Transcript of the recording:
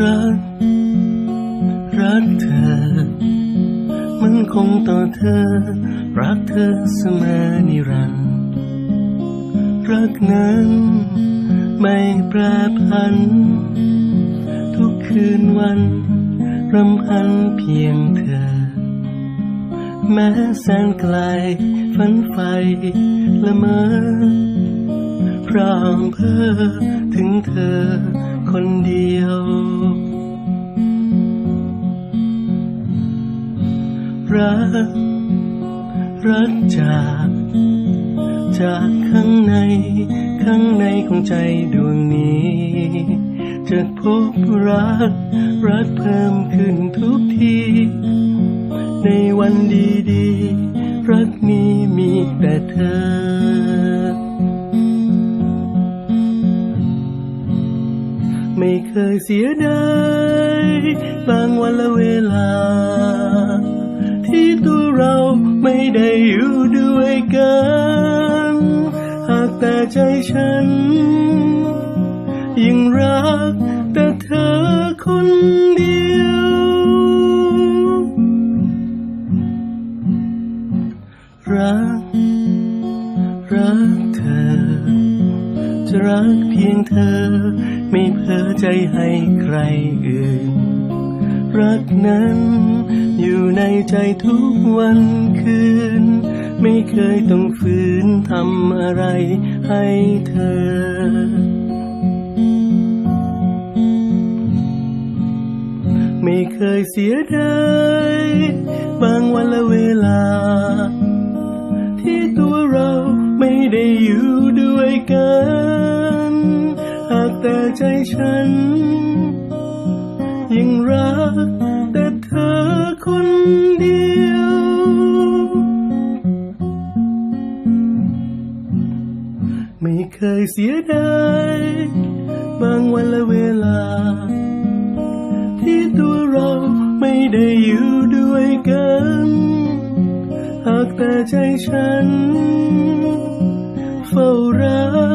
รัก รักเธอ มันคงต่อเธอ รักเธอเสมอนิรันดร์รักนั้นไม่แปรพัน ทุกคืนวันรำพันเพียงเธอ แม้แสนไกลฝันไฟละเมอพร่างเพ้อถึงเธอ คนเดียว รัก รักจาก จากข้างใน ข้างในของใจดวงนี้จะพบรัก รักเพิ่มขึ้นทุกที ในวันดีๆ รักนี้มีแต่เธอ เคยเสียดายบางวันและเวลา ที่ตัวเราไม่ได้อยู่ด้วยกัน หากแต่ใจฉัน ยังรักแต่เธอคนเดียว รัก รัก รักเพียงเธอ ไม่เพ้อใจให้ใครอื่น รักนั้นอยู่ในใจทุกวันคืน ไม่เคยต้องฝืนทำอะไรให้เธอไม่เคยเสียดายบางวันและเวลา ที่ตัวเรา ไม่ได้อยู่ด้วยกัน หากแต่ใจฉัน ยังรักแต่เธอคนเดียว ไม่เคยเสียดายบางวันและเวลา ที่ตัวเราไม่ได้อยู่ด้วยกัน แต่ใจฉัน เฝ้ารัก